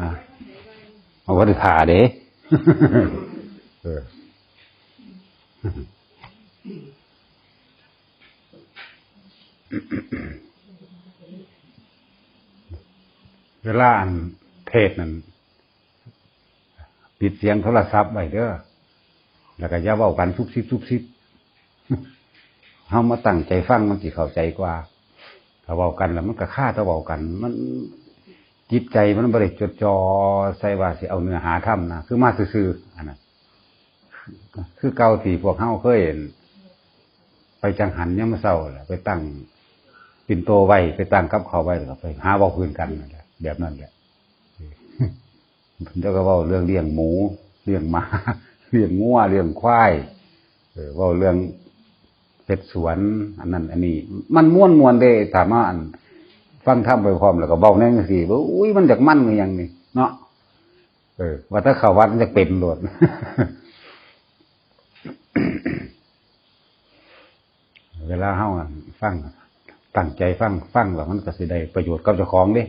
อ่าเอาวัดผ่าเด้เออเวลาอันเทศนั้นปิดเสียงโทรศัพท์ไว้เด้อ แล้วก็อย่าเว้ากันซุบซิบซุบซิบเฮามาตั้งใจฟังมันสิเข้าใจกว่า ถ้าเว้ากันแล้วมันก็ฆ่าถ้าเว้ากัน มันจิตใจมันบ่ได้จดจอใส่ว่าสิเอาเนื้อหาธรรมนะคือมาซื่อๆอันนั้นคือเก่าที่พวกเฮาเคยเห็น ไปจังหันยามมื้อเช้าแหละไปตั้งปิ่นโตไว้ไปตั้งกับเขาวไว้แล้วไปหาเว้าพื้นกันนั่นแหละแบบนั้นแหละเจ้าก็เว้าเรื่องเลี้ยงหมูเลี้ยงหมาเลี้ยงงัวเลี้ยงควายเออว้าเรื่อง เฮ็ดสวน อันนั้น อันนี้ มันม่วนมวนๆเด้ถามว่าอัน ฟังทำไปพร้อมแล้วก็เบาแน่นสิว่าอุ้ยมันจากมั่นมันยังนี่เนาะเออว่าถ้าเข้าวัดมันจะเป็นโลดเวลาเฮาฟังตั้งใจฟังฟังแล้วมันก็สิได้ประโยชน์กับเจ้าของด้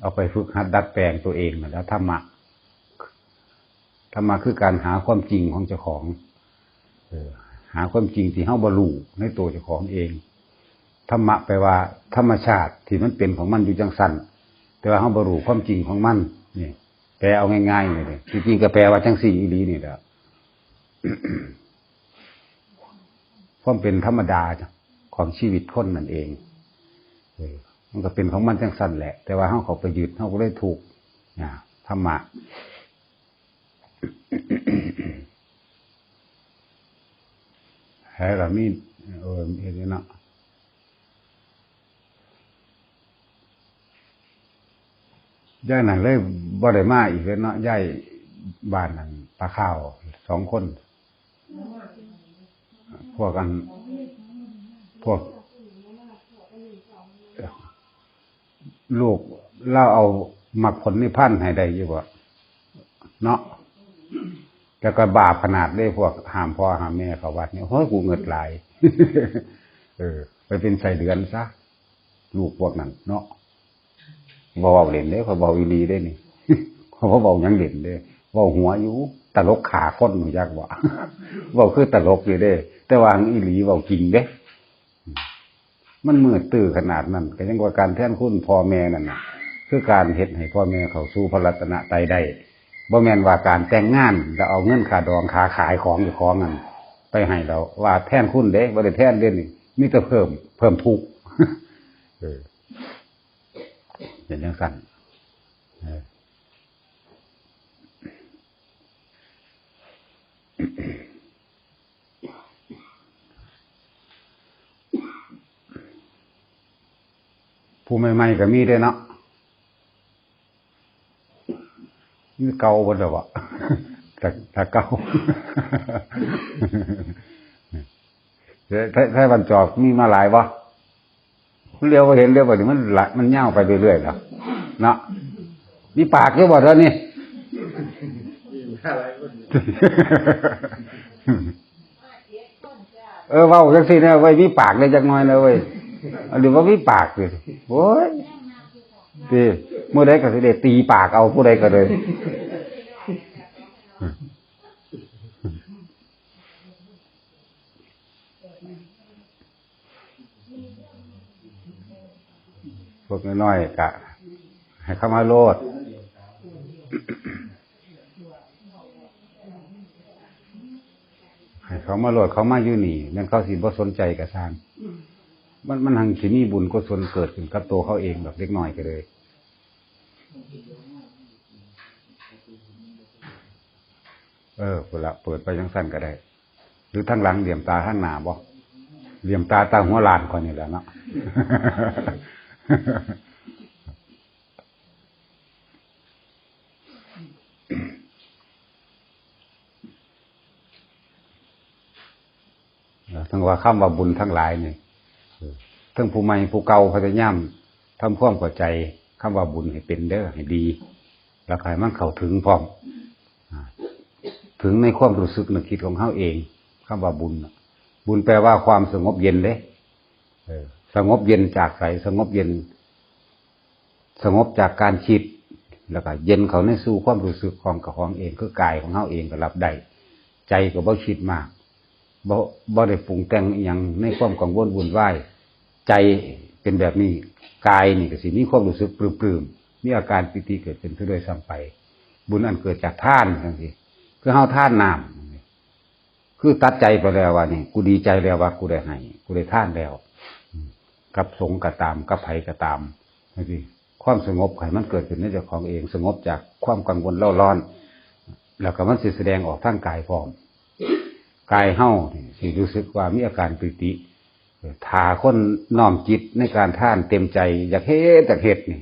เอาไปฝึกหัดดัดแปลงตัวเองแล้วธรรมะธรรมะคือการหาความจริงของเจ้าของ เออ หาความจริงที่เฮาบ่รู้ในตัวเจ้าของเองธรรมะแปลว่า ธรรมชาติที่มันเป็นของมันอยู่จังสันแต่ว่าเฮาบ่รู้ความจริงของมันนี่แปลเอาง่ายๆเลยจริงๆก็แปลว่าจังสี่อีหลีนี่แหละความเป็นธรรมดาของชีวิตคนนั่นเองมันก็เป็นของมันจังสั้นแหละ แต่ว่าเขาเขาไปยึดเขาก็ได้ถูกธรรมะ แห่เรามีเออเห็นเนาะย่ายนั่นเลยบ่ได้มาอีกแล้วเนาะย่ายบ้านนั่นปลาข้าวสองคน พวกกัน พวก ลูกเล่าเอาหมักผลนิพพานธ์ให้ได้อยู่บ่เนาะ แต่ก็บาปขนาดได้พวกห้ามพ่อห้ามแม่เขาวัดเนี่ยเฮ้ยกูเงิดหลาย เออ ไปเป็นใส่เดือนซะลูกพวกนั้น เนาะบเบาเล่นเด้เขาเบาอีหลีได้นี่เขาเบายังเล่นเด้เบาหัวอยู่ตลกขาค้นหนูยากว่าเบาคือตลกอยู่เด้ แต่วาอังอีหลีเบาจริงเด้ มันมืดตื้อขนาดนั้นก็ยังว่าการแท่นคุณพ่อแม่นั่นนะคือการเฮ็ดให้พ่อแม่เขาสู่พระรัตนตรัยได้ บ่แมนว่าการแต่งงานแล้วเอาเงินค่าดองค่าขายของอยู่ของนั่นไปให้เราว่าแท่นคุณเด้บ่ได้แท่นเด่นนี่มีแต่เพิ่ม เพิ่มทุกเออเป็นจังซั่นผู้ใหม่ๆก็มีเด้เนาะ มีเก่าบ่ดอกวะแต่ถ้าเก่าถ้าถ้าบันจอบมีมาหลายวะเรียวไปเห็นเรียวไปถึงมันหลมันเน่าวไปเรื่อยๆแล้วเนาะมีปากเยอะบ่เท่านี้เออเว่าจังซี่นะไว้ยมีปากเลยจักหน่อยนะเว้ยหรือว่ามีปากเลยโอ้ย ตีเมื่อใดก็สิได้ตีปากเอาผู้ใดก็เลยพวกน้อยๆกะให้เข้ามาโลดให้เขามาโลดเขามาอยู่นี่นั่นเขาสิบ่สนใจกับทาง มันมันหังสิมีบุญกุศลเกิดขึ้นกับตัวเขาเองแบบเล็กน้อยก็เลย เออเวลาเปิดไปยังสั้นก็ได้ หรือทั้งหลังเหลี่ยมตาทั้งหนาบ่เหลี่ยมตาตาหัวลานก่อนนี่แหละเนาะทั้งว่าคำว่าบุญทั้งหลายนี่ ทั้งผู้ใหม่ผู้เก่าพยายามทำความเข้าใจคำว่าบุญให้เป็นเด้อให้ดี แล้วใครมันเข้าถึงพร้อมถึงในความรู้สึกนึกคิดของเขาเองคำว่าบุญบุญแปลว่าความสงบเย็นเด้เออสงบเย็นจากใสสงบเย็น สงบจากการคิด แล้วก็เย็นเขาในสู่ความรู้สึกของกับของเองคือกายของเขาเองก็รับได้ใจก็บ่คิดมากบ่บ่ได้ปรุงแต่งอย่างในความกังวลวุ่นวาย ใจเป็นแบบนี้กายนี่ก็สิมีความรู้สึกปลื้มๆมีอาการปิติเกิดขึ้นด้วยซ้ำไป บุญอันเกิดจากท่านจังซี่คือเฮาท่านน้ำคือตัดใจไปแล้วว่านี่กูดีใจแล้วว่ากูได้ให้กูได้ท่านแล้ว กับสงฆ์ก็ตามกับไผก็ตามจังซี่ความสงบให้มันเกิดขึ้นในเจ้าของเอง สงบจากความกังวลเล่าร้อน แล้วก็มันสิแสดงออกทางกายพร้อมกายเฮ้าสิรู้สึกว่ามีอาการปิติ ถาคนน้อมจิตในการท่านเต็มใจ อยากเฮ็ดอยากเฮ็ดนี่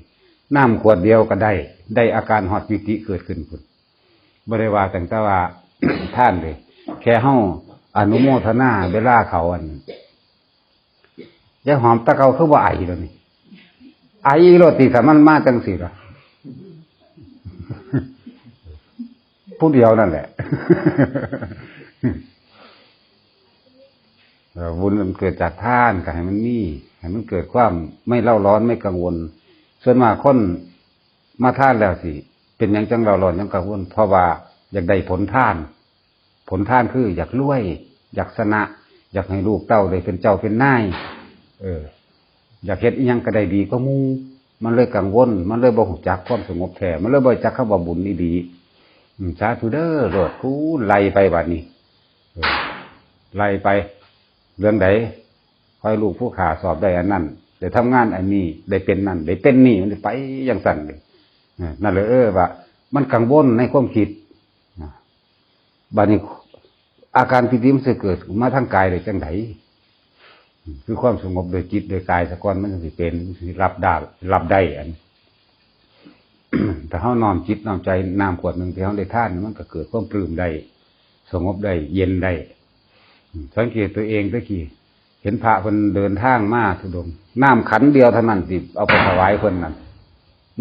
น้ำขวดเดียวก็ได้ ได้อาการหอดปิติเกิดขึ้นพุ่นบริวาแต่งตว่าท่านเลย แค่เฮ้าอนุโมทนาเวลาเขาอันยาหอมตะเกาคือว่าไอแล้วนี่ไอ้โรติสามันมาจังสิละผู้เดียวนั่นแหละ บุญมันเกิดจากท่านก็ให้มันมีให้มันเกิดความไม่เล่าร้อนไม่กังวล ส่วนมากคนมาท่านแล้วสิ เป็นยังจังเราร้อนยังกังวลเพราะว่าอยากได้ผลท่าน ผลท่านคือ อยากรวย อยากสนะ อยากให้ลูกเต้าได้เป็นเจ้าเป็นนายเออ อยากเฮ็ดอีหยังก็ได้ดีก็มูมันเลยกังวล มันเลยบ่หูจักความสงบแท้มันเลยบ่จักคำว่าบุญนี่ดีสาธุเด้อโลดกูไล่ไปบัดนี้เออไล่ไป เรื่องใดคอยลูกผู้ขาสอบได้อันนั้นได้ทำงานอันนี้ได้เป็นนั่นได้เป็นนี่มันได้ไปอย่างสั่นเลยนั่นเลยเออว่า มันกังวลในความคิดบันี้อาการพิธีมันจะเกิดมาทางกายเลยจังไดคือความสงบโดยจิตโดยกายสะก้อนมันจะเป็นรับได้รับได้อันแต่เขานอนจิตนอนใจน้ำขวดหนึ่งที่เขาได้ท่านมันก็เกิดความปลื้มได้สงบได้เย็นได้ สังเกตตัวเองตะกี้เห็นพระคนเดินทางมาทุดงน้ำขันเดียวเท่านั้นสิเอาไปถวายคนนั้น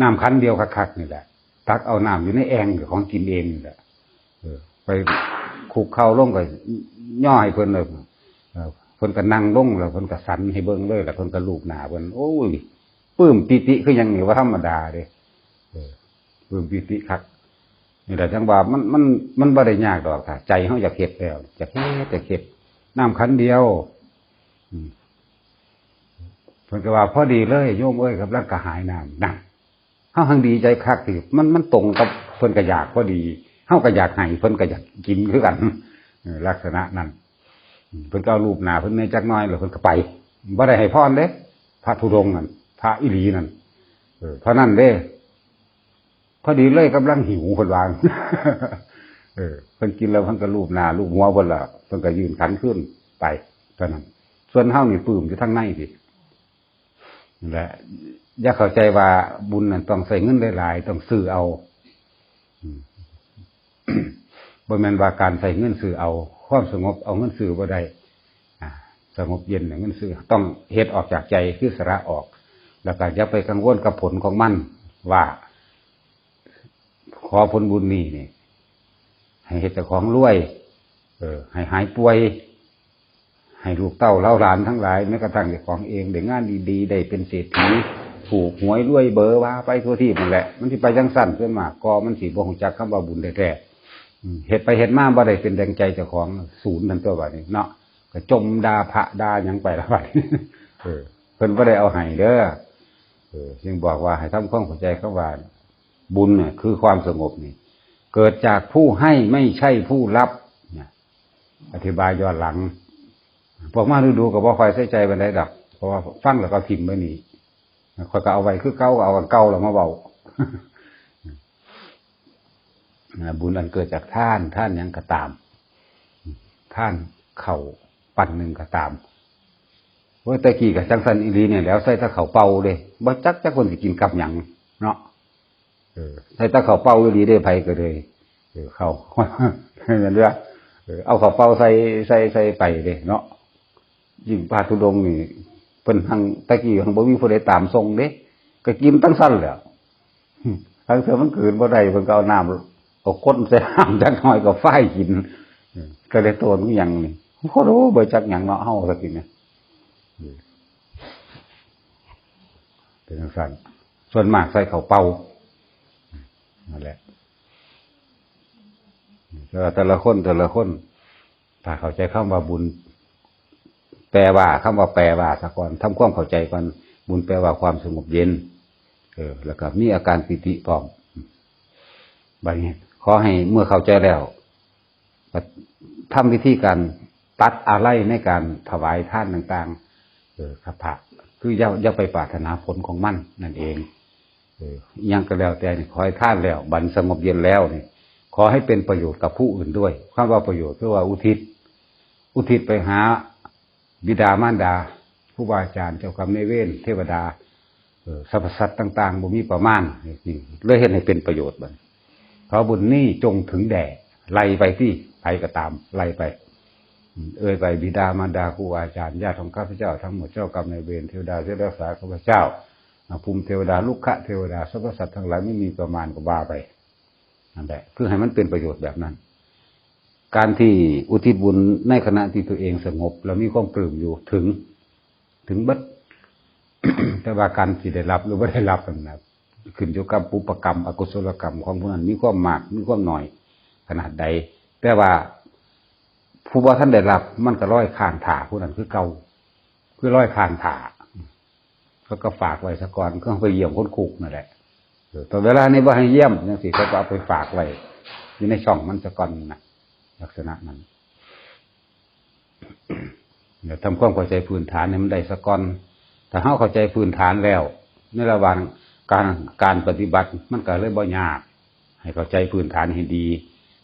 น้ำขันเดียวคักๆนี่แหละ ตักเอาน้ำอยู่ในแองของกินเองนี่แหละไปคุกเข่าล่งก็ย่อให้เพิ่นเลยเพิ่นก็นั่งลงแล้วเพิ่นก็สันให้เบิ่งเลยแล้วเพิ่นก็ลูบหนาเพิ่นโอ้ยปื้มปิติคือยังเหนี่ว่าธรรมดาเด้เออปลื้มปิติคักนี่แหละจังว่ามันมันมันบ่ได้ยากดอกค่ะ ใจเขาอยากเฮ็ดแล้วอยากเฮ็ดอยากเฮ็ด น้ำขันเดียวเพิ่นก็ว่าพอดีเลยโยมเอ้ยกับร่างกระหายน้ำนั่นเฮาหังดีใจคักสิมันมันตรงกับเพิ่นก็อยากพอดีเฮาก็อยากให้เพิ่นก็อยากกินคือกันลักษณะนั้นเพิ่นก็เอารูปหน้าเพิ่นในจักน้อยแล้วเพิ่นก็ไปบ่ได้ให้พรเด้พระธุดงนั่นพระอิหลีนั่นเออเพราะนั้นเด้พอดีเลยกำลังหิวคนวาง เออเพิ่นกินแล้วเพิ่นก็ลูบหน้าลูบหัวเพิ่นละเพิ่นก็ยืนขันขึ้นไปเท่านั้นส่วนเฮานี่ปื้มอยู่ทั้งในสิและอย่าเข้าใจว่าบุญนั่นต้องใส่เงินหลายๆต้องซื้อเอาบ่แม่นว่าการใส่เงินซื้อเอา ความสงบเอาเงินซื้อบ่ได้สงบเย็นเนี่ยเงินซื้อต้องเฮ็ดออกจากใจคือสระออก แล้วก็อย่าไปกังวลกับผลของมันว่า ขอผลบุญนี่นี่ ให้เหตุของรวย เออ ให้หายป่วย ให้ลูกเต้าเล่าหลานทั้งหลายแม้กระทั่งเจ้าของเองได้งานดีๆได้เป็นเศรษฐีถูกหวยรวยเบอร์ว่าไปทั่วที่มันแหละ มันที่ไปจังสั้นขึ้นมากก็มันสีบ่งจักคำว่าบุญแท้ๆเหตุไปเหตุมาบ่ได้เป็นแรงใจเจ้าของศูนย์นั่นตัวบัดนี้เนาะก็จมดาพระดายังไปล้วบัดนี้เออเพิ่นบ่ได้เอาให้เด้อเออจึงบอกว่าให้ทำความเข้าใจเขาว่าบุญเนี่ยคือความสงบนี่ เกิดจากผู้ให้ไม่ใช่ผู้รับอธิบายย้อนหลังพวกมาดูดูกับว่าคอยใส่ใจบันไดดอกเพราะว่าฟังแล้วก็พิมพ์ไว้นี่คอยก็เอาไว้คือเก้าเอาอันเก้าแล้วมาเบาบุญอันเกิดจากท่านท่านยังกระตาม ท่านเข่าปั่นหนึ่งกระตามว่าตะกี้กับจังสันอีรีเนี่ยแล้วใส่ตะเข่าเป่าเลยบ่จักจักคนสิกินกับหยังเนาะ ใส่ตาเขาเป้ายู่ดีได้ไผก็เลยเออเขาเห็นไหมเอเอาเขาเป้าใส่ใส่ใส่ไปเลยเนาะยิ่งพาทุดงนี่เป็นทางตะกี้ของบ่มีผู้ใดตามทรงเด้ก็กินตั้งสั้นแล้วทางเธอมันขืนบ่ได้เพิ่นก็เอาน้ำเอาก้นใส่น้ำจักหน่อยก็ฝ้ายกินก็เลยตัวมันยังนี่โคตรเบ่จักหยังเนาะเฮาสักทีเนี่ยเป็นจังซั่นส่วนมากใส่เขาเป่า นั่นแหละแต่ว่าแต่ละคนแต่ละคนถ้าเข้าใจคำว่าบุญ แปลว่าคำว่าแปลว่าสะก่อนทำความเข้าใจก่อนบุญแปลว่าความสงบเย็น เออ แล้วก็มีอาการปิติพร้อมบางนี้ขอให้เมื่อเข้าใจแล้วทำวิธีการตัดอะไรในการถวายท่านต่าง ๆ เออครับพระคืออย่าอย่าไปปรารถนาผลของมันนั่นเอง ยังก็แล้วแต่นี่ขอให้ท่านแล้ว บันสงบเย็นแล้วนี่ขอให้เป็นประโยชน์กับผู้อื่นด้วยคำว่าประโยชน์คือว่าอุทิศ อุทิศไปหาบิดามารดาผู้บาอาจารย์เจ้ากรรมในายเวรเทวดาสรรพสัตว์ต่างๆบ่มีประมาณนี่เลยเห็นให้เป็นประโยชน์บันขอบุญนี้จงถึงแด่ไล่ไปที่ไปก็ตามไล่ไป เอ่ยไปบิดามารดาครูอาจารย์ญาติของข้าพเจ้าทั้งหมดเจ้ากรรมในายเวรเทวดาที่รักษาข้าพเจ้า ภูมิเทวดาลูกขะเทวดาสรรพสัตว์ทั้งหลายไม่มีประมาณก็ว่าไปนั่นแหละเพื่อให้มันเป็นประโยชน์แบบนั้น การที่อุทิศบุญในขณะที่ตัวเองสงบ แล้วมีความปลื้มอยู่ถึง ถึงบัดแต่ว่าการที่ได้รับหรือไม่ได้รับนั่นนะขึ้นอยู่กับปุปกรรม อกุศลกรรมของผู้นั้นมีความมากมีความหน่อย ขนาดใด แต่ว่าผู้ว่าท่านได้รับ มันก็ร้อยคานถาผู้นั้นคือเก่าคือร้อยคานถา เขาก็ฝากไว้สะก่อนก็ไปเยี่ยมคนคุกนั่นแหละเออแต่เวลานี้ว่าให้เยี่ยมยังสิเขาก็เอาไปฝากไว้อยู่ในช่องมันสะก่อนนะลักษณะนั้นเดี๋ยวทำความเข้าใจพื้นฐานเนี่มันได้สะก่อนถ้าเข้าเข้าใจพื้นฐานแล้ว ในระหว่างการการปฏิบัติมันก็เลยบ่ยาก ให้เข้าใจพื้นฐานให้ดี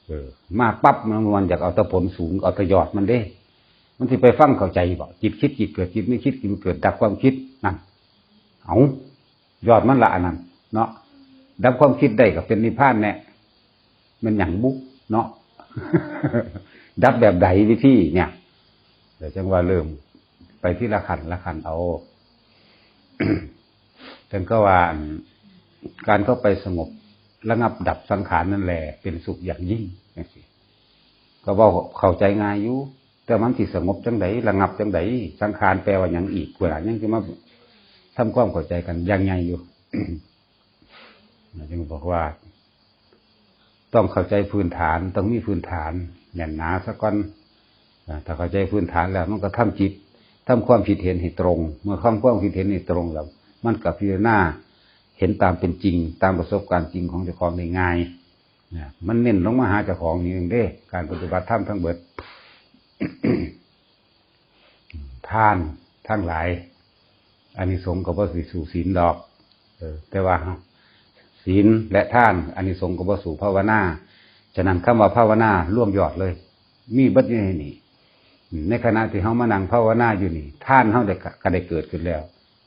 เออ มาปั๊บมันมันอยากเอาตะผลสูงเอาตะยอดมันเด้ มันที่ไปฟังเข้าใจบ่จิตคิดจิตเกิดจิตไม่คิดจิตเกิดดับความคิดนั่น เอายอดมันละอันนั้น เนาะดับความคิดได้ก็เป็นนิพพานแน่มันอย่างบุกเนาะดับแบบใดวิธีเนี่ย เดี๋ยวจังว่าเริ่ม ไปที่ละขันละขันเอาจังก็ว่าการเข้าไปสงบระงับดับสังขารนั่นแหละเป็นสุขอย่างยิ่งนี่สิก็ว่าเข้าใจง่ายอยู่แต่มันที่สงบจังไดระงับจังไดสังขารแปลว่าอย่างอีกเวลายังจะมา ทำความเข้าใจกันยังไงอยู่จึงบอกว่า ต้องเข้าใจพื้นฐาน ต้องมีพื้นฐานแน่นหนาสักก่อนถ้าเข้าใจพื้นฐานแล้ว มันก็ทำจิตทำความผิดเห็นให้ตรง เมื่อทำความผิดเห็นให้ตรงแล้ว มันกับพิจารณาเห็นตามเป็นจริง ตามประสบการณ์จริงของเจ้าของได้ง่ายมันเน้นลงมาหาเจ้าของนี่เองเด้ การปฏิบัติธรรมทั้งเบิดท่านทั้งหลาย อันนี้สงส์กับว่าสิสู่ศีลดอก เออ แต่ว่าศีลและท่านอันนี้สงส์กับว่าสู่ภาวนาฉะนั้นคำว่าภาวนาร่วมยอดเลย มีบัดอยู่ในนี่ ในขณะที่เขามานั่งภาวนาอยู่นี่ ท่านเขาได้ก็ได้เกิดขึ้นแล้ว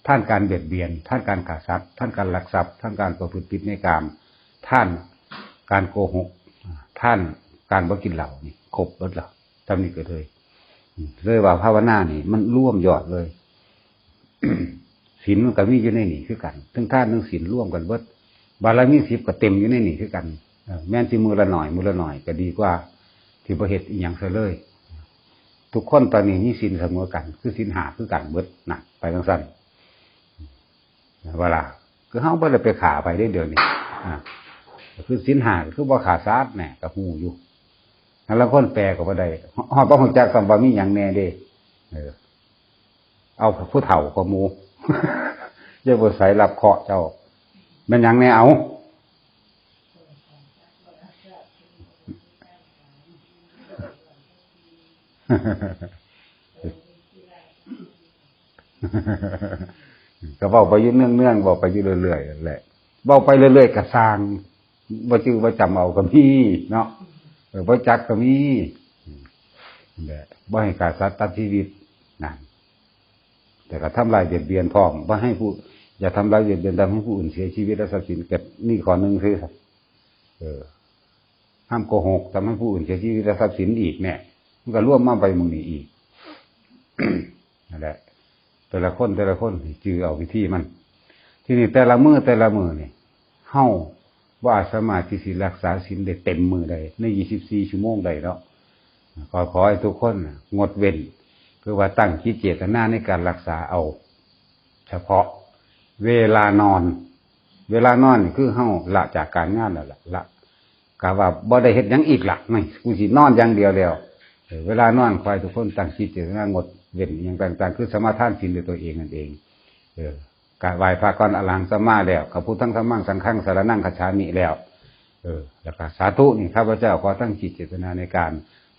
ท่านการเบียดเบียน ท่านการขาดทรัพย์ ท่านการหลักทรัพย์ ท่านการประพฤติผิดในกาม ท่านการโกหก ท่านการบ่กินเหล้านี่ครบลดแล้วทำนี่ก็เลยเลยว่าภาวนานี่ มันร่วมยอดเลย ศีลมันก็มีอยู่ในนี่คือกันทั้งท่านทั้งศีลร่วมกันเบิดบารมีสิบก็เต็มอยู่ในนี่คือกันแม้นที่มือละหน่อยมือละหน่อยก็ดีกว่า ที่ประเหตุอีกอย่างเสเลย ทุกคนตอนนี้มีศีลเสมอกัน คือศีลหาคือกันเบิดหนักไปทั้งสั้นเวลาคือเฮาบ่ได้ไปขาไปได้เดือนนี้อ่าคือศีลหาคือบ่ขาซาดแน่กับหูอยู่แล้วคนแปลก็บ่ได้ฮอดบ่ฮู้จักคำว่ามีหยังแน่เด้เออ เอาผู้เฒ่าก็มูอย่าบ่ใส่รับเคาะเจ้ามันยังแน่เอาก็บอกไปยุ่เนื่องเนื่องบอกไปยุ่เรื่อยๆแหละบอกไปเรื่อยๆกับสร้างบ่าจื้อบ่าจำเอาก็มีเนาะเออบ่จักก็มีแหละบ่ให้ขาดสัตว์ตัดชีวิตนั่น แต่ก็ทำลายเบียดเบียนพร้อมบ่ให้ผู้ อย่าทำลายเบียดเบียนทำให้ผู้อื่นเสียชีวิตและทรัพย์สินเก็บนี่ข้อหนึ่งคือเออห้ามโกหกทำให้ผู้อื่นเสียชีวิตและทรัพย์สินอีกเนี่ยมันก็ร่วมมาไปมึงนี่อีกนั่นแหละแต่ละคนแต่ละคนจือเอาวิธีมัน ที่นี้แต่ละมือแต่ละมือเนี่ยเฮ้าว่าสมารถที่สิรักษาศีลได้เต็มมือได้ในยี่สิบสี่ชั่วโมงได้แล้วขอขอให้ทุกคนงดเว้น เพื่อว่าตั้งคิดเจตนาในการรักษาเอา เฉพาะเวลานอน เวลานอนคือเฮาละจากการงานแล้วละละกะว่าบ่ได้เฮ็ดยังอีกล่ะไม่กูสินอนอย่างเดียวแล้วเวลานอนคอยทุกคนตั้งจิตเจตนางดเว้นอย่างต่าง ๆ คือสมาทานศีลด้วยตัวเองนั่นเอง เออการไหว้พระก่อนอลังสมาแล้วกับพุทธังธรรมังสังฆังสารนั่งคาชามิแล้ว เออ แล้วก็สาธุนี่ข้าพเจ้าขอตั้งจิตเจตนาในการ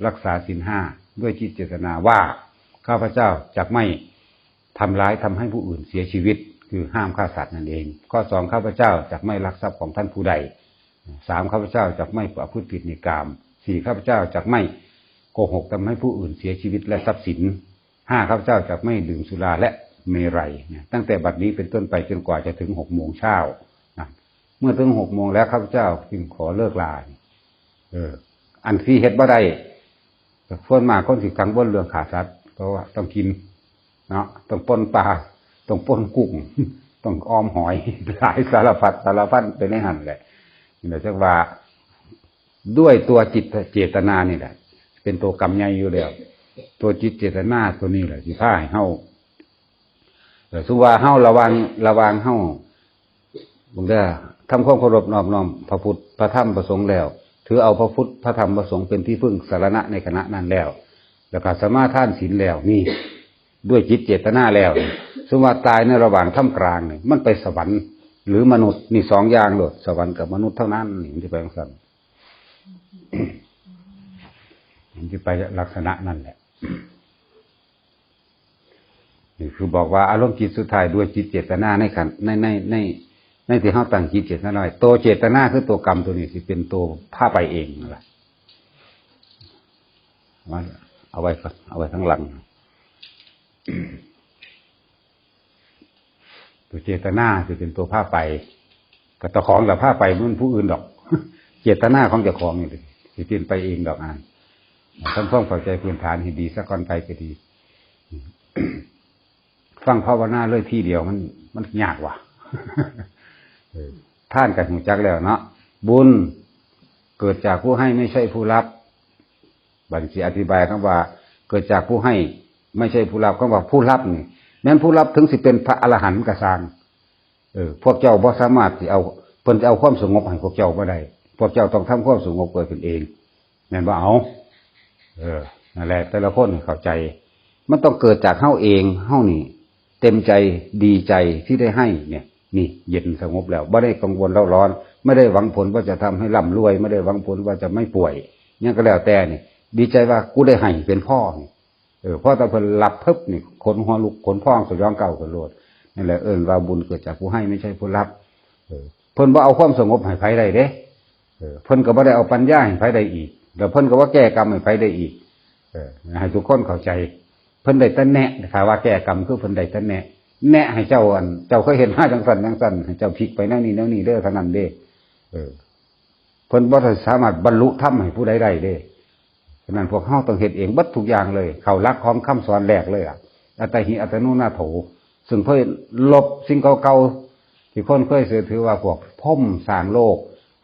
รักษาศีลห้าด้วยจิตเจตนาว่า ข้าพเจ้าจะไม่ทำร้ายทำให้ผู้อื่นเสียชีวิต คือห้ามฆ่าสัตว์นั่นเอง ข้อสองข้าพเจ้าจะไม่ลักทรัพย์ของท่านผู้ใดสามข้าพเจ้าจะไม่ประพฤติผิดในกามสี่ข้าพเจ้าจะไม่โกหกทำให้ผู้อื่นเสียชีวิตและทรัพย์สินห้าข้าพเจ้าจะไม่ดื่มสุราและเมรัยตั้งแต่บัดนี้เป็นต้นไปจนกว่าจะถึงหกโมงเช้าเมื่อถึงหกโมงแล้วข้าพเจ้าจึงขอเลิกลาเออ อันที่เฮ็ดบ่ได้ส่วนมากคนสิกังวลเรื่องขาสัตว์ เพราะว่าต้องกินเนาะต้องปนปลาต้องปนกุ้งต้องออมหอยหลายสารพัดสารพันเป็นในหันแหละนี่แหละจักว่าด้วยตัวจิตเจตนานี่แหละ เป็นตัวกรรมใหญ่อยู่แล้วตัวจิตเจตนาตัวนี้แหละที่พาให้เฮาแต่สุว่าเฮาระวังระวังเฮาบุงได้อทำความเคารพนอบน้อมพระพุทธพระธรรมพระสงฆ์แล้ว ถือเอาพระพุทธพระธรรมพระสงฆ์เป็นที่พึ่งสารณะในคณะนั้นแล้ว แล้วก็สมาทานศีลแล้วนี่ ด้วยจิตเจตนาแล้ว สมมติว่าตายในระหว่างท่ามกลางนี่มันไปสวรรค์ หรือมนุษย์นี่สองอย่างโลดสวรรค์กับมนุษย์เท่านั้นนี่มันจะไปอย่างนั้นมันจะไปลักษณะนั่นแหละนี่คือบอกว่าอารมณ์จิตสุดท้ายด้วยจิตเจตนาในขันในในในในที่เขาตั้งจิตเจตนาไว้ตัวเจตนาคือตัวกรรมตัวนี้ที่เป็นตัวผ้าไปเองนั่นแหละ เอาไว้เอาไว้ก่อนเอาไว้ทั้งหลังตัวเจตนาจะเป็นตัวผ้าไปกับตัวของกับผ้าไปมันผู้อื่นดอก เจตนาของเจ้าของนี่เลยสิเป็นไปเองดอกอ่านทำความเข้าใจพื้นฐานให้ดีสักก่อนไปก็ดี ฟังภาวนาเลยที่เดียวมัน มันยากว่ะท่านกับหูจักแล้วเนาะบุญเกิดจากผู้ให้ไม่ใช่ผู้รับ บัญชีอธิบายคำว่า เกิดจากผู้ให้ไม่ใช่ผู้รับคำว่าผู้รับนี่แม้นผู้รับถึงสิเป็นพระอรหันต์กระซางเออพวกเจ้าบ่สามารถที่เอาเพิ่นจะเอาความสงบให้พวกเจ้าบ่ได้พวกเจ้าต้องทำความสงบเกิดขึ้นเองแม่นบ่เอา เออนั่นแหละแต่ละคนเข้าใจ มันต้องเกิดจากเฮ้าเองเฮ้านี่ เต็มใจดีใจที่ได้ให้เนี่ย นี่เย็นสงบแล้วไม่ได้กังวลเร่าร้อน ไม่ได้หวังผลว่าจะทำให้ร่ำรวย ไม่ได้หวังผลว่าจะไม่ป่วยเนี่ยก็แล้วแต่นี่ ดีใจว่ากูได้ให้เป็นพ่อนี่เออพ่อตาเพิ่นหลับเพิบนี่ขนหัวลุกขนพ่องสยองเก่ากันโลดนั่นแหละเอิญว่าบุญเกิดจากผู้ให้ไม่ใช่ผู้รับเออเพิ่นว่าเอาความสงบให้ไผได้เด้เออเพิ่นก็บ่ได้เอาปัญญาให้ไผได้อีกแล้วเพิ่นก็ว่าแก้กรรมให้ไผได้อีก เออให้ทุกคนเข้าใจ เพิ่นได้แต่แนะนะคะว่าแก้กรรมคือเพิ่นได้แต่แนะแนะให้เจ้าอัน เจ้าเคยเห็นห้าจังสันจังสันให้เจ้าพลิกไปแนวนี้แนวนี้เด้อเท่านั้นเด้เออเพิ่นบ่สามารถบรรลุธรรมให้ผู้ใดได้เด้ ฉะนั้นพวกเฮาต้องเฮ็ดเองบัดทุกอย่างเลย เขารักของคำสอนแรกเลยอะอัตหิอัตโนนาโถซึ่งเพื่อลบสิ่งเก่าๆที่คนเคยเสือถือว่าพวกพ่มสางโลก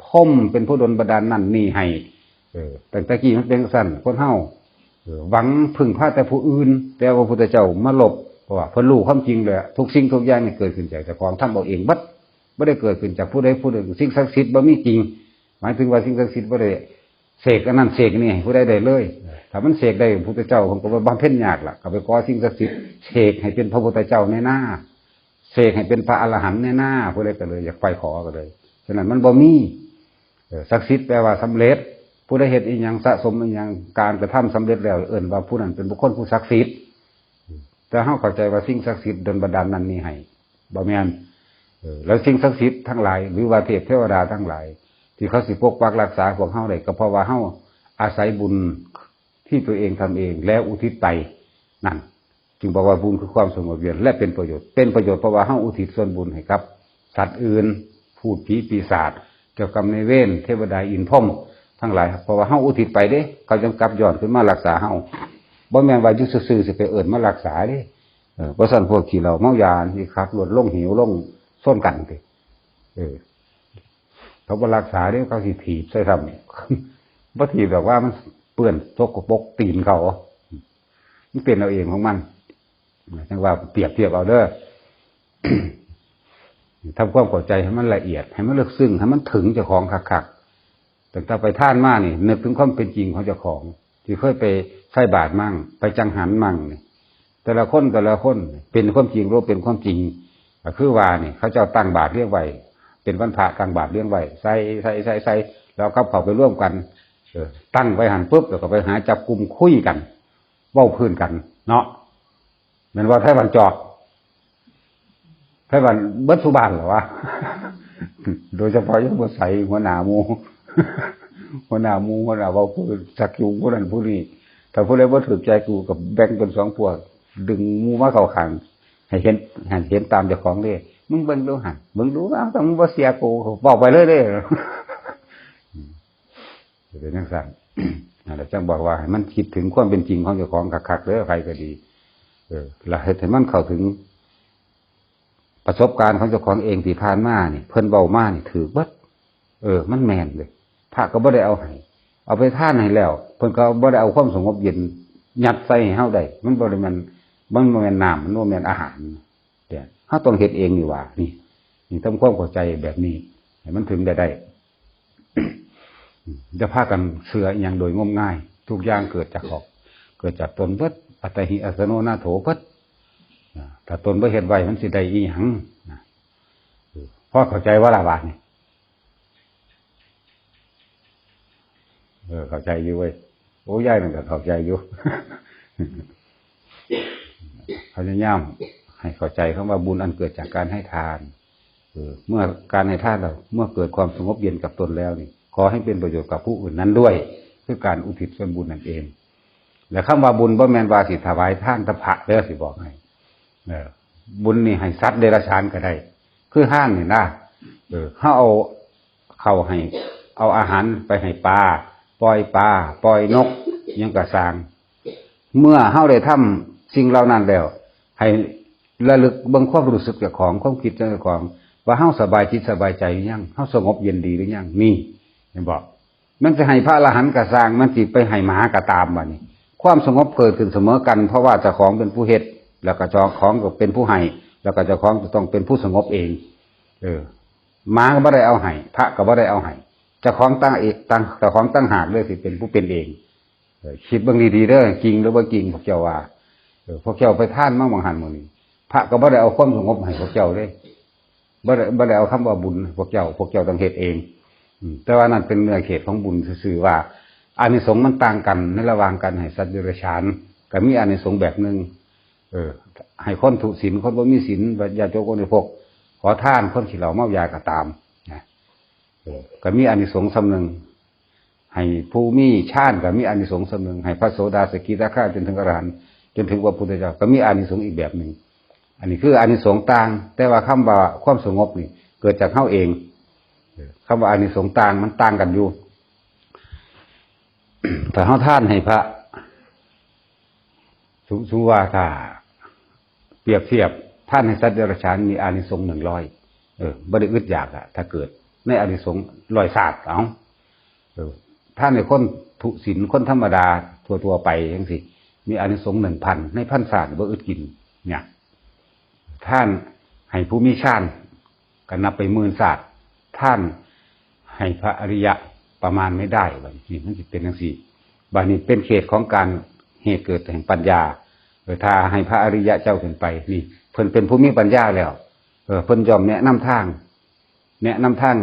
พ่มเป็นผู้ดลบันดาลนั่นนี่ให้เออแต่ตะกี้มันเป็นสั้นคนเฮาหวังพึ่งพาแต่ผู้อื่น แต่ว่าพระพุทธเจ้ามาหลบเพราะว่าเพิ่นรู้ความจริงเลยอะทุกสิ่งทุกอย่างนี่เกิดขึ้นจากเจ้าของทำเอาเองบัดไม่ได้เกิดขึ้นจากผู้ใดผู้หนึ่งสิ่งศักดิ์สิทธิ์บ่มีจริง หมายถึงว่าสิ่งศักดิ์สิทธิ์บ่ได้ เสกอันนั้นเสกนี่ให้ผู้ใดได้เลยถ้ามันเสกได้พระพุทธเจ้าผมก็ว่าบำเพ็ญยากล่ะก็ไปขอสิ่งศักดิ์สิทธิ์เสกให้เป็นพระพุทธเจ้าในหน้าเสกให้เป็นพระอรหันต์ในหน้าผู้ใดก็เลย อยากไปขอก็เลยฉะนั้นมันบ่มีเออศักดิ์สิทธิ์แปลว่าสำเร็จ ผู้ได้เห็นอีกอย่างสะสมอีกอย่างการกระทำสำเร็จแล้วเอิ่นว่าผู้นั้นเป็นบุคคลผู้ศักดิ์สิทธิ์แต่เฮาเข้าใจว่าสิ่งศักดิ์สิทธิ์ดลบันดาลนั้นนี่ให้บ่แม่นเออแล้วสิ่งศักดิ์สิทธิ์ทั้งหลายหรือว่าเทพเทวดาทั้งหลาย ที่เขาสิปกปักรักษาพวกเฮาได้ก็เพราะว่าเฮาอาศัยบุญที่ตัวเองทำเอง แล้วอุทิศไปนั่น จึงบอกว่าบุญคือความสงบเย็นและเป็นประโยชน์เป็นประโยชน์เพราะว่าเฮาอุทิศส่วนบุญให้ครับ สัตว์อื่นพูดผีปีศาจเกี่ยวกับในเวรเทวดาอินพรมทั้งหลายเพราะว่าเฮาอุทิศไปเด้เขาจำกลับย้อนขึ้นมารักษาเฮาบ่แม่นว่ายู่ซื่อสิไปเอิ้นมารักษาเด้เออบ่ซั่นพวกขี้เหล้าเมายาที่ขับรถลงหิวลงส้นกันติเออ เขาบรักษาเด้เขาสิถีบใส่ซ้ำบ่ถีบแบบว่ามันเปื้อนตกปรกตีนเขามันเป็นเอาเองของมันจังว่าเปรียบเทียบเอาเด้อทำความเข้าใจให้มันละเอียด ให้มันลึกซึ้งให้มันถึงเจ้าของคักๆแต่ถ้าไปท่านมากนี่นึกถึงความเป็นจริงของเจ้าของ ที่เคยไปใส่บาตรมั่ง ไปจังหันมั่งนี่แต่ละคนแต่ละคนเป็นความจริงรู้เป็นความจริงคือว่านี่เขาเจ้าตั้งบาตรเรียกไว้ เป็นวันพระตั้งบาตรเรียกไว้ใส่ใส่ใส่ใส่แล้วกับเขาไปร่วมกันเออตั้งไว้หันปุ๊บแล้วก็ไปหาจับกลุ่มคุยกันเว้าพื้นกัน เนาะเหมือนว่าไทยวันจอกไทยวันเบิดสุบานเหรอวะโดยเฉพาะยังบ่ใส่หัวหน้ามูหัวหน้ามูหัวหน้าเว้าพื้นสักยุงผู้นั้นผู้นี้ถ้าผู้ใดบ่าถูกใจกูกับแบ่งเป็นสองพวก ดึงมูมาเข้าข้างให้เห็นให้เห็นตามเจ้าของเด้ มึงเบิ่งดูหันเบิ่งดูอ้าวแต่มึงบ่เสียกูบอกไปเลยเด้เป็นนักสั่นนั่นแหละจังบอกว่าให้มันคิดถึงความเป็นจริงของเจ้าของคักๆเด้อใครก็ดี เออแล้วให้มันเข้าถึง ประสบการณ์ของเจ้าของเองที่ผ่านมาเนี่ยเพิ่นเบามาเนี่ถือเบิดเออ มันแมนเลยพระก็บ่ได้เอาให้เอาไปท่านให้แล้ว เพิ่นก็บ่ได้เอาความสงบเย็นยัดใส่ให้เฮาได้มันบ่ได้มันมันบ่แม่นน้ำมันบ่แม่นอาหาร เดี๋ยวเฮาต้องเฮ็ดเองนี่ว่า นี่นี่ทำความเข้าใจแบบนี้ให้มันถึงได้ได้จะพากันเสืออย่างโดยงมง่าย ทุกอย่างเกิดจากขอบเกิดจากตนเบิดอัตหิอัสโนนาโถเบิดอ่าถ้าตนบ่เห็นไว้มันสิได้อีหยังเพ่อเข้าใจว่าละบาทนี่เออเข้าใจอยู่เว้ยโอ้ยายนั่นก็เข้าใจอยู่เขาจะย่ำ ให้เข้าใจคำว่าบุญอันเกิดจากการให้ทานเออเมื่อการให้ทานเราเมื่อเกิดความสงบเย็นกับตนแล้วนี่ขอให้เป็นประโยชน์กับผู้อื่นนั้นด้วย คือการอุทิศส่วนบุญนั่นเอง และคำว่าบุญบ่แมนว่าสิถวายท่านตะพระเด้อสิบอกให้เออบุญนี่ให้สัตว์เดรัจฉานก็ได้ คือห้างนี่นะเออเขาเอาเข้าให้ เอาอาหารไปให้ปลาปล่อยปลาปล่อยนกยังกระสาง เมื่อเฮาได้ทำสิ่งเหล่านั้นแล้ว ให้ ระลึกเบิ่งความรู้สึกเจ้าของความคิดเจ้าของ ว่าเฮาสบายจิตสบายใจหรือยังเฮาสงบเย็นดีหรือยังนี่เห็นบอก มันจะให้พระอรหันต์กระสร้างมันสิไปให้หมากระตามวะนี่ความสงบเกิดขึ้นเสมอกัน เพราะว่าเจ้าของเป็นผู้เฮ็ดแล้วก็เจ้าของก็เป็นผู้ให้แล้วก็เจ้าของจะต้องเป็นผู้สงบเอง เออหมาก็บ่ได้เอาให้พระก็บ่ได้เอาให้เจ้าของตั้งเอกตั้งเจ้าของตั้งหากเลยสิเป็นผู้เป็นเองเออคิดบางดีๆเด้อจริงหรือว่าจริงพวกเจ้าว่าเออพวกเจ้าไปท่านมั่งบางหันมื้นี้ พระก็บ่ได้เอาความสงบให้พวกเจ้าเลยบ่ได้บ่ได้เอาคำว่าบุญพวกเจ้า พวกเจ้าต้องเฮ็ดเองแต่ว่านั่นเป็นเนื้อเขตของบุญซื่อว่าอานิสงส์มันต่างกันในระหว่างกันให้สัตว์เดรัจฉานก็มีอานิสงส์แบบหนึ่งเออ ให้คนถูกศีลคนบ่มีศีลบัญญัติโจกคนพวกขอท่านคนขี้เหล้าเมายาก็ตามนะก็มีอานิสงส์สำหนึ่งให้ผู้มีชาติก็มีอานิสงส์สำหนึ่งให้พระโสดาสกิทาคาจนถึงอรหันต์จนถึงพระพุทธเจ้าก็มีอานิสงส์อีกแบบหนึ่ง อันนี้คืออานิสงส์ต่าง แต่ว่าคำว่าความสงบนี่ เกิดจากเฮาเองคำว่าอานิสงส์ต่างมันต่างกันอยู่แต่เฮาท่านให้พระสมสมมุว่าถ้าเปรียบเทียบท่านให้สัตว์เดรัจฉานมีอานิสงส์หนึ่งร้อยเออบ่ได้อึดอยากอะถ้าเกิดในอานิสงส์ร้อยศาสตร์เอาเออถ้าในคนทุศีลคนธรรมดาทั่วตัวๆไปยังสิมีอานิสงส์หนึ่งพันในพันศาสตร์บ่อึดกินเนี่ย ท่านให้ผู้มีชาญก็นับไปหมื่นศาสตร์ท่านให้พระอริยะประมาณไม่ได้แบบนี้มันจะเป็นอย่างสี่บานี้เป็นเขตของการเหตุเกิดแห่งปัญญาเออถ้าให้พระอริยะเจ้าขึ้นไปนี่เพิ่นเป็นผู้มีปัญญาแล้ว เออเพิ่นยอมแนะนำทาง แนะนำทาง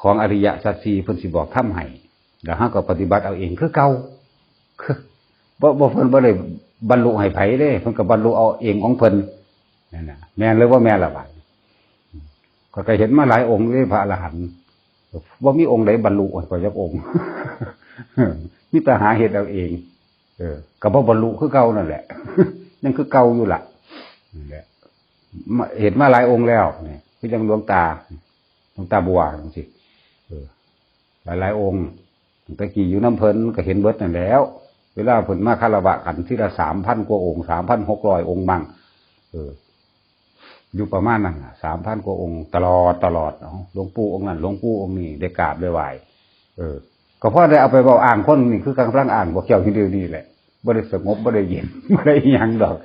ของอริยะสัจสีเพิ่นสิบอกทำให้แล้วฮาก็ปฏิบัติเอาเองคือเก่าคือบ่บ่เพิ่นบ่ได้บรรลุให้ไผเด้เพิ่นก็บรรลุเอาเองของเพิ่น นั่นน่ะ แม่นหรือว่าแม่นละบาดก็เคยเห็นมาหลายองค์เลยพระอรหันต์บ่ามีองค์ใดบรรลุกว่าจักองค์มีแต่หาเหตุเอาเอง เออก็บ่บรรลุคือเก่านั่นแหละยังคือเก่าอยู่ล่ะนั่นแหละเห็นมาหลายองค์แล้วเนี่ยคือยังหลวงตาหลวงตาบัวจังซี่เออ หลายหลายองค์ตะกี้อยู่น้ำเพลินก็เห็นเบิดนั่นแล้ว เวลาเพิ่นมาคารวะกันที่ละสามพันกว่าองค์สามพันหกร้อยองค์มั่งเออ อยู่ประมาณนั้นสามพันกว่าองค์ตลอดตลอดเนาะหลวงปู่องค์นั้นหลวงปู่องค์นี้ได้กราบได้ไหวเออ ก็เพราะได้เอาไปบอกอ่างคนนี่คือกำลังอ่างบอกเกี่ยวที่เดียวนี่แหละบ่ได้สงบบ่ได้เย็นบ่ได้ยังดอก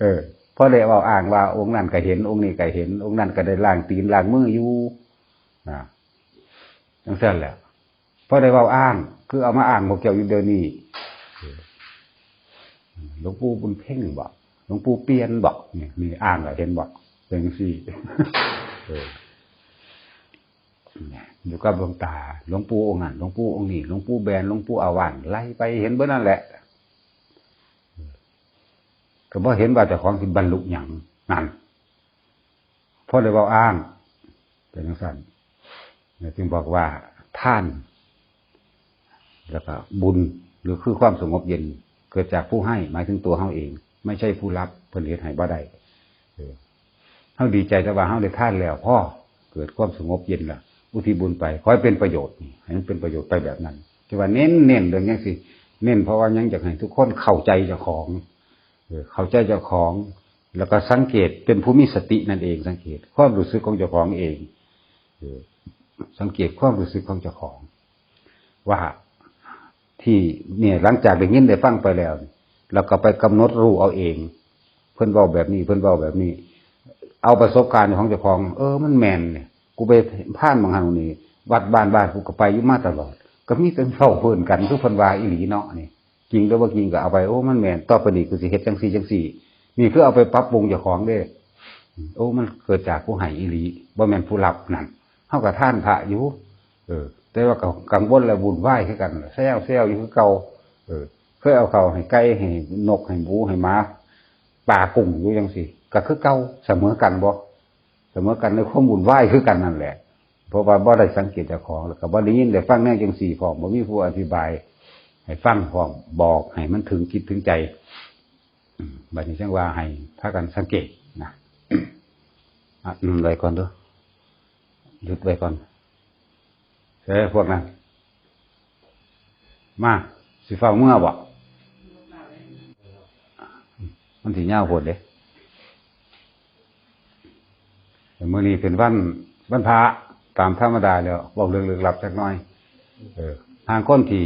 เออเพราะได้เว่าอ้างว่าองค์นั้นก็เห็น องค์นี้ก็เห็น องค์นั้นก็ได้ล้างตีนล้างมืออยู่นะจังซั่นแหละเพราะได้เว่าอ้าง คือเอามาอ้างพวกเกี่ยวอยู่เดียวนี้หลวงปู่บุญเพ่งบอกหลวงปู่เปลี่ยนบอกนี่มีอ้างก็เห็นบอก เป็นสี่เออเนี่ยอยู่กับหลวงตาหลวงปู่องค์นั้นหลวงปู่องค์นี้หลวงปู่แบนหลวงปู่อาวันไล่ไปเห็นเบ่นั่นแหละก็บ่เห็นว่าเจ้าของสิบรรลุหยังนั่นเพราะเลยเว่าอ้างเป็นจังซั่นจึงบอกว่าท่าน แล้วก็บุญหรือคือความสงบเย็น เกิดจากผู้ให้หมายถึงตัวเฮาเอง ไม่ใช่ผู้รับเพิ่นเฮ็ดให้บ่ได้ เฮาดีใจแต่ว่าเฮาได้ท่านแล้วพ่อเกิดความสงบเย็นละอุทิศบุญไปขอให้เป็นประโยชน์ให้มันเป็นประโยชน์ไปแบบนั้นที่ว่าเน้นเน้นเรื่องนี้สิเน้นเพราะว่ายังอยากให้ทุกคนเข้าใจเจ้าของเข้าใจเจ้าของ แล้วก็สังเกตเป็นผู้มีสตินั่นเอง สังเกตความรู้สึกของเจ้าของเองสังเกตความรู้สึกของเจ้าของ ว่าที่เนี่ยหลังจากได้ยินได้ฟังไปแล้วเราก็ไปกำหนดรู้เอาเอง เพิ่นเว้าแบบนี้ เพิ่นเว้าแบบนี้ เอาประสบการณ์ของเจ้าของ เออ มันแมนเนี่ย กูไปผ่านบางหันนี่วัดบ้านบ้านกูก็ไปอยู่มาตลอด ก็มีแต่เฝ้าเพิ่อนกันทุกเพิ่นวาอีหลีเนาะนี่จริงหรือว่าจริงก็เอาไปโอ้มันแมนต่อไปนี้กูสิเฮ็ดจังซี่จังซี่นี่คือเอาไปปรับปรุงเจ้าของเด้โอ้มันเกิดจากผู้ให้อีหลีบ่แมนผู้รับนั่นเฮากับท่านพระอยู่เออ แต่ว่ากังวลและบุญไหวคือกันแซวแซวอยู่คือเก่าเออเคยเอาเขาให้ไก่ให้นกให้หมูให้หมาปลากุ้งอยู่จังซี่ ก็คือเก่าเสมอกันบ่เสมอกันในความบุญไหวคือกันนั่นแหละ เพราะว่าบ่ได้สังเกตเจ้าของแล้วก็บ่ได้ยินได้ฟังแนวจังซี่พร้อมบ่มีผู้อธิบาย ให้ฟังพร้อมบอกให้มันถึงคิดถึงใจบัดนี้จังว่าให้พากันสังเกตนะอะอืมไว้ก่อนด้อหยุดไว้ก่อนเฮ้ยพวกนั้นมาสิเฝ้าเมื่อบ่มันสิยาโพดเด้แเมื่อนี้เป็นวันวันพระตามธรรมดาแล้วบอกเรื่องลึกลับจักหน่อยเออทางคนที่